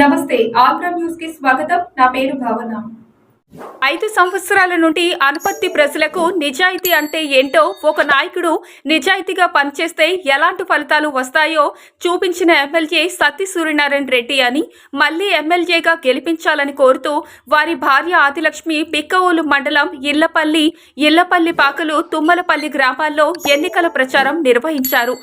నమస్తే ఆగ్రా న్యూస్కి స్వాగతం. నా పేరు భావన. ఐదు సంవత్సరాల నుండి అనుపత్తి ప్రజలకు నిజాయితీ అంటే ఏంటో ఒక నాయకుడు నిజాయితీగా పనిచేస్తే ఎలాంటి ఫలితాలు వస్తాయో చూపించిన ఎమ్మెల్యే సత్తి సూర్యనారాయణ రెడ్డి అని మళ్ళీ ఎమ్మెల్యేగా గెలిపించాలని కోరుతూ వారి భార్య ఆదిలక్ష్మి పిక్కవోలు మండలం ఇళ్ళపల్లి ఇళ్ళపల్లి పాకలు తుమ్మలపల్లి గ్రామాల్లో ఎన్నికల ప్రచారం నిర్వహించారు.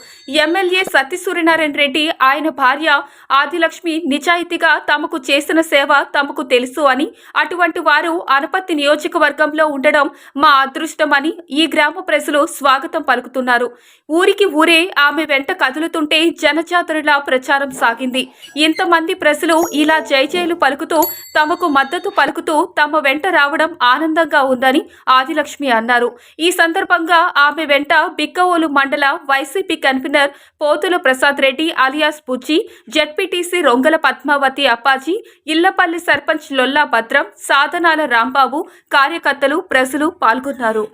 ఎమ్మెల్యే సత్తి సూర్యనారాయణ రెడ్డి ఆయన భార్య ఆదిలక్ష్మి నిజాయితీగా తమకు చేసిన సేవ తమకు తెలుసు అని అటువంటి వారు అనపత్తి నియోజకవర్గంలో ఉండడం మా అదృష్టమని ఈ గ్రామ ప్రజలు స్వాగతం పలుకుతున్నారు. ఊరికి ఊరే ఆమె వెంట కదులుతుంటే జనజాతరుల ప్రచారం సాగింది. ఇంతమంది ప్రజలు ఇలా జయజయలు పలుకుతూ తమకు మద్దతు పలుకుతూ తమ వెంట రావడం ఆనందంగా ఉందని ఆదిలక్ష్మి అన్నారు. ఈ సందర్భంగా ఆమె వెంట బిక్కవోలు మండల YCP convener Pothula Prasad Reddy alias Bujji ZPTC Rongala Padmavathi Appaji Illapalli sarpanch Lolla Bhadram Sadhanala Rambabu కార్యకర్తలు ప్రజలు పాల్గొన్నారు.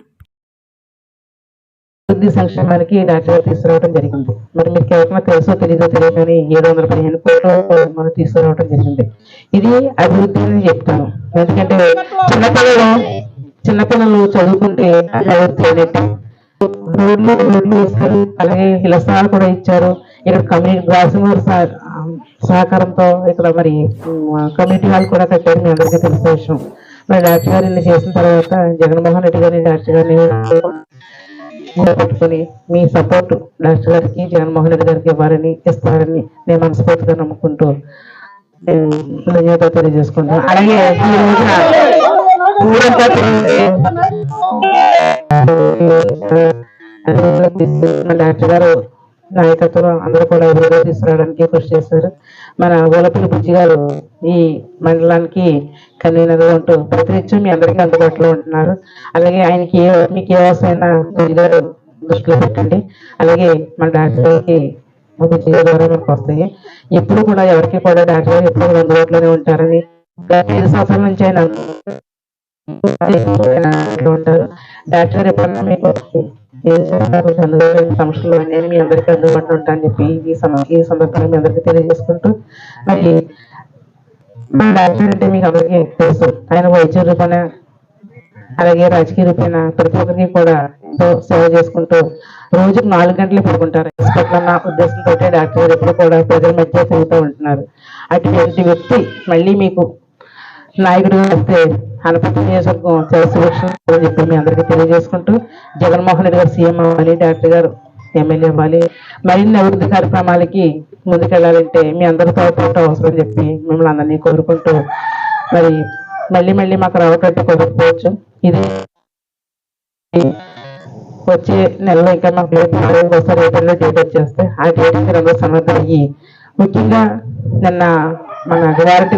అభివృద్ధి సంక్షేమానికి డాక్టర్ తీసుకురావడం జరిగింది. మరి మీకు ఎవరికైనా తెలుసో తెలియదో తెలియదని ఏడు వందల పదిహేను కోట్లు మనం తీసుకురావడం జరిగింది. ఇది అభివృద్ధి అని చెప్తాను. ఎందుకంటే చిన్నపిల్లలు చిన్నపిల్లలు చదువుకుంటే అది అభివృద్ధి అయినట్టు రోడ్లు రోడ్లు ఇస్తారు అలాగే ఇళ్ళ స్థలాలు కూడా ఇచ్చారు. ఇక్కడ కమ్యూనిటీ రాసింగారు సహకారంతో ఇక్కడ మరి కమ్యూనిటీ హాల్ కూడా కట్టారు. మీ అందరికీ తెలిసిన విషయం. మరి డాక్టర్ గారు ఇన్ని చేసిన తర్వాత జగన్మోహన్ రెడ్డి గారిని డాక్టర్ గారిని పెట్టుకొని మీ సపోర్ట్ డాక్టర్ గారికి జగన్మోహన్ రెడ్డి గారికి ఇవ్వాలని ఇస్తారని నేను మనస్ఫూర్తిగా నమ్ముకుంటూ నేను ధన్యవాదాలు తెలియజేసుకుంటాను అలాగే ఈ రోజున డాక్టర్ గారు నాయకత్వం అందరూ కూడా అభివృద్ధి తీసుకురావడానికి కృషి చేశారు. మన గోలపల్లి బుజ్జి గారు ఈ మండలానికి కన్వీనర్ ఉంటూ ప్రతినిత్యం మీ అందరికీ అందుబాటులో ఉంటున్నారు. అలాగే ఆయనకి ఏ మీకు ఏ అవసరమైన బుజ్జి గారు దృష్టిలో పెట్టండి. అలాగే మన డాక్టర్ బుజ్జి గారి ద్వారా మనకు వస్తాయి. ఎప్పుడు కూడా ఎవరికి కూడా డాక్టర్ గారు ఎప్పుడు కూడా అందుబాటులోనే ఉంటారని గత ఐదు సంవత్సరాల నుంచి ఆయన ఉంటారు. డాక్టర్ గారు ఎప్పుడన్నా మీకు ఏం సమస్యలు నేను మీ అందరికీ అందుబాటులో ఉంటానని చెప్పి ఈ సమ- ఈ సందర్భంగా మీ అందరికీ తెలియజేసుకుంటూ మరి మా డాక్టర్ అంటే మీకు అందరికీ తెలుసు. ఆయన వైద్య రూపాన అలాగే రాజకీయ రూపాన ప్రతి ఒక్కరికి కూడా ఎంతో సేవ చేసుకుంటూ రోజుకు నాలుగు గంటలు పడుకుంటారు. నా ఉద్దేశంతో డాక్టర్ గారు ఎప్పుడు కూడా ప్రజల మధ్య తిరుగుతూ ఉంటున్నారు. అటువంటి వ్యక్తి మళ్ళీ మీకు నాయకుడు వస్తే అనపతి నియోజకవర్గం చాలా చెప్పి మీ అందరికీ తెలియజేసుకుంటూ జగన్మోహన్ రెడ్డి గారు సీఎం అవ్వాలి డాక్టర్ గారు ఎమ్మెల్యే అవ్వాలి. మరిన్ని అభివృద్ధి కార్యక్రమాలకి ముందుకెళ్ళాలంటే మీ అందరితో తోట అవసరం చెప్పి మిమ్మల్ని అందరినీ కోరుకుంటూ మరి మళ్ళీ మళ్ళీ మాకు రావటట్టు కుదరకపోవచ్చు ఇది వచ్చే నెలలో ఇంకా మాకు డేట్ ఒకసారి ఏప్రిల్లో డేట్ వచ్చేస్తే ఆ డేట్ మీరు అందరూ సన్నద్ధం అయ్యి ముఖ్యంగా నిన్న మన గ్యారంటీ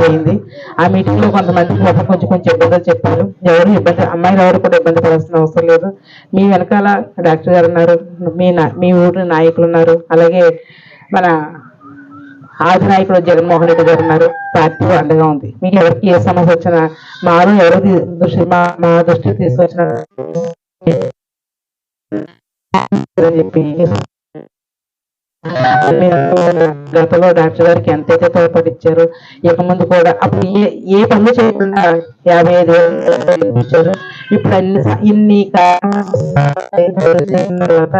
పోయింది. ఆ మీటింగ్లో కొంతమంది పాపం కొంచెం కొంచెం ఇబ్బందులు చెప్పారు. ఎవరు ఇబ్బంది అమ్మాయిలు ఎవరు కూడా ఇబ్బంది పడాల్సిన అవసరం లేదు. మీ వెనకాల డాక్టర్ గారు ఉన్నారు మీ మీ ఊరి నాయకులు ఉన్నారు అలాగే మన ఆది నాయకుడు జగన్మోహన్ రెడ్డి గారు ఉన్నారు. పార్టీ అండగా ఉంది. మీకు ఎవరికి ఏ సమస్య వచ్చినా మారు ఎవరు దృష్టి మా మా దృష్టికి తీసుకొచ్చిన చెప్పి గతంలో డాక్టర్ గారికి ఎంతైతే తోడ్పడిచ్చారు ఇక ముందు కూడా అప్పుడు ఏ ఏ పనులు చేయకుండా యాభై ఐదు వేలు ఇచ్చారు. ఇప్పుడు అన్ని ఇన్ని తర్వాత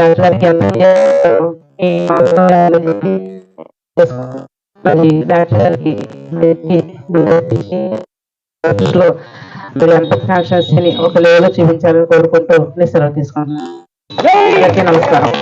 డాక్టర్ గారికి ఎంత డాక్టర్ గారికి మీరు ఎంత కాన్షియస్ని ఒక లేవలో చూపించాలని కోరుకుంటూ నేను సెలవు తీసుకుంటున్నాను. అందరికీ నమస్కారం.